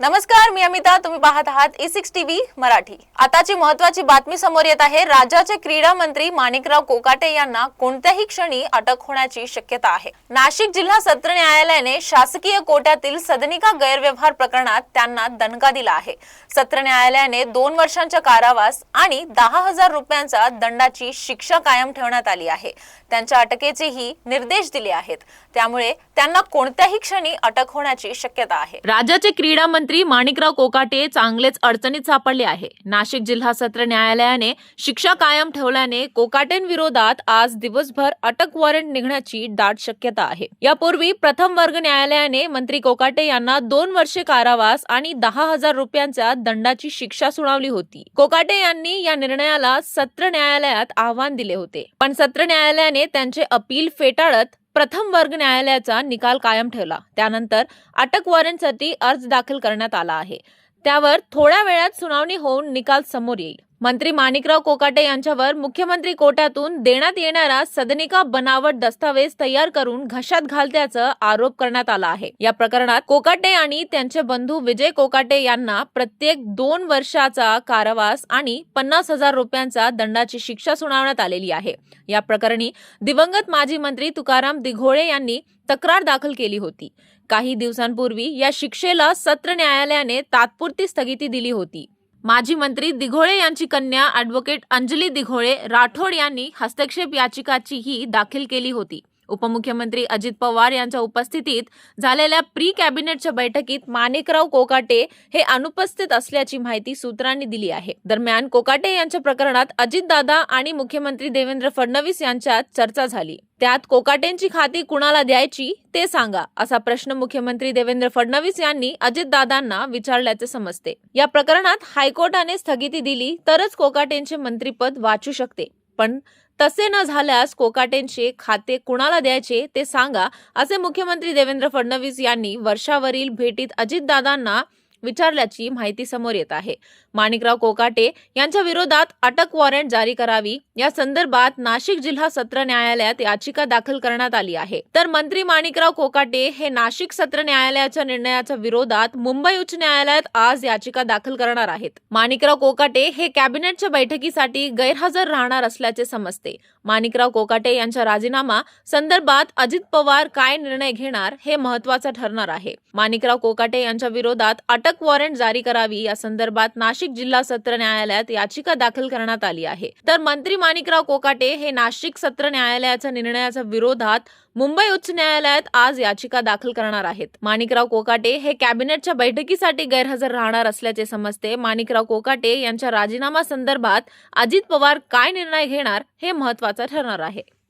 नमस्कार मी अमिता तुम्ही पाहत आहात ई सिक्स टीव्ही मराठी. आताची महत्वाची बातमी समोर येत आहे. राज्याचे क्रीडा मंत्री माणिकराव कोकाटे यांना कोणत्याही क्षणी अटक होण्याची शक्यता आहे. नाशिक जिल्हा सत्र न्यायालयाने शासकीय कोट्यातील सदनिका गैरव्यवहार प्रकरणात त्यांना दणका दिला आहे. सत्र न्यायालयाने दोन वर्षांचा कारावास आणि दहा हजार रुपयांचा दंडाची शिक्षा कायम ठेवण्यात आली आहे. त्यांच्या अटकेचेही निर्देश दिले आहेत. त्यामुळे त्यांना कोणत्याही क्षणी अटक होण्याची शक्यता आहे. राज्याचे क्रीडा मंत्री माणिकराव कोकाटे चांगलेच अडचणीत सापडले आहे. नाशिक जिल्हा सत्र न्यायालयाने शिक्षा कायम ठेवल्याने कोकाटेंविरोधात आज दिवसभर अटक वॉरंट निघण्याची दाट शक्यता आहे. यापूर्वी प्रथम वर्ग न्यायालयाने मंत्री कोकाटे यांना दोन वर्षे कारावास आणि दहा हजार रुपयांच्या दंडाची शिक्षा सुनावली होती. कोकाटे यांनी या निर्णयाला सत्र न्यायालयात आव्हान दिले होते. पण सत्र न्यायालयाने त्यांचे अपील फेटाळत प्रथम वर्ग न्यायालयाचा निकाल कायम ठेवला. त्यानंतर अटक वॉरंटसाठी अर्ज दाखल करण्यात आला आहे. त्यावर थोड्या वेळात सुनावणी होऊन निकाल समोर येईल. मंत्री माणिकराव कोकाटे यांच्यावर मुख्यमंत्री कोट्यातून देण्यात येणारा सदनिका बनावट दस्तावेज तयार करून घशात घालत्याचा आरोप करण्यात आला आहे. या प्रकरणात कोकाटे आणि त्यांचे बंधू विजय कोकाटे यांना प्रत्येक दोन वर्षाचा कारावास आणि पन्नास हजार रुपयांचा दंडाची शिक्षा सुनावण्यात आलेली आहे. या प्रकरणी दिवंगत माजी मंत्री तुकाराम दिघोळे यांनी तक्रार दाखल केली होती. काही दिवसांपूर्वी या शिक्षेला सत्र न्यायालयाने तात्पुरती स्थगिती दिली होती. माजी मंत्री दिघोळे यांची कन्या ॲडव्होकेट अंजली दिघोळे राठोड यांनी हस्तक्षेप याचिकाचीही दाखल केली होती. उपमुख्यमंत्री अजित पवार यांच्या उपस्थितीत झालेल्या प्री कॅबिनेटच्या बैठकीत माणिकराव कोकाटे हे अनुपस्थित असल्याची माहिती सूत्रांनी दिली आहे. दरम्यान कोकाटे यांच्या प्रकरणात अजितदादा आणि मुख्यमंत्री देवेंद्र फडणवीस यांच्यात चर्चा झाली. त्यात कोकाटेंची खाती कुणाला द्यायची ते सांगा असा प्रश्न मुख्यमंत्री देवेंद्र फडणवीस यांनी अजितदादांना विचारल्याचे समजते. या प्रकरणात हायकोर्टाने स्थगिती दिली तरच कोकाटेंचे मंत्रीपद वाचू शकते. पण तसे न झाल्यास कोकाटेंचे खाते कुणाला द्यायचे ते सांगा असे मुख्यमंत्री देवेंद्र फडणवीस यांनी वर्षावरील भेटीत अजितदादांना विचारल्याची माहिती समोर येत आहे. माणिकराव कोकाटे यांच्या विरोधात अटक वॉरंट जारी करावी. या संदर्भात नाशिक जिल्हा सत्र न्यायालयात याचिका दाखल करण्यात आली आहे. तर मंत्री माणिकराव कोकाटे हे नाशिक सत्र न्यायालयाच्या निर्णयाच्या विरोधात मुंबई उच्च न्यायालयात आज याचिका दाखल करणार आहेत. माणिकराव कोकाटे हे कॅबिनेटच्या बैठकीसाठी गैरहजर राहणार असल्याचे समजते. माणिकराव कोकाटे यांच्या राजीनामा संदर्भात अजित पवार काय निर्णय घेणार हे महत्वाचं ठरणार आहे. माणिकराव कोकाटे यांच्या विरोधात अटक अटक वॉरंट जारी करावी. या संदर्भात नाशिक जिल्हा सत्र न्यायालयात याचिका दाखल करण्यात आली आहे. तर मंत्री माणिकराव कोकाटे हे नाशिक सत्र न्यायालयाच्या निर्णयाच्या विरोधात मुंबई उच्च न्यायालयात आज याचिका दाखल करणार आहेत. माणिकराव कोकाटे हे कॅबिनेटच्या बैठकीसाठी गैरहजर राहणार असल्याचे समजते. माणिकराव कोकाटे यांच्या राजीनामा संदर्भात अजित पवार काय निर्णय घेणार हे महत्वाचं ठरणार आहे.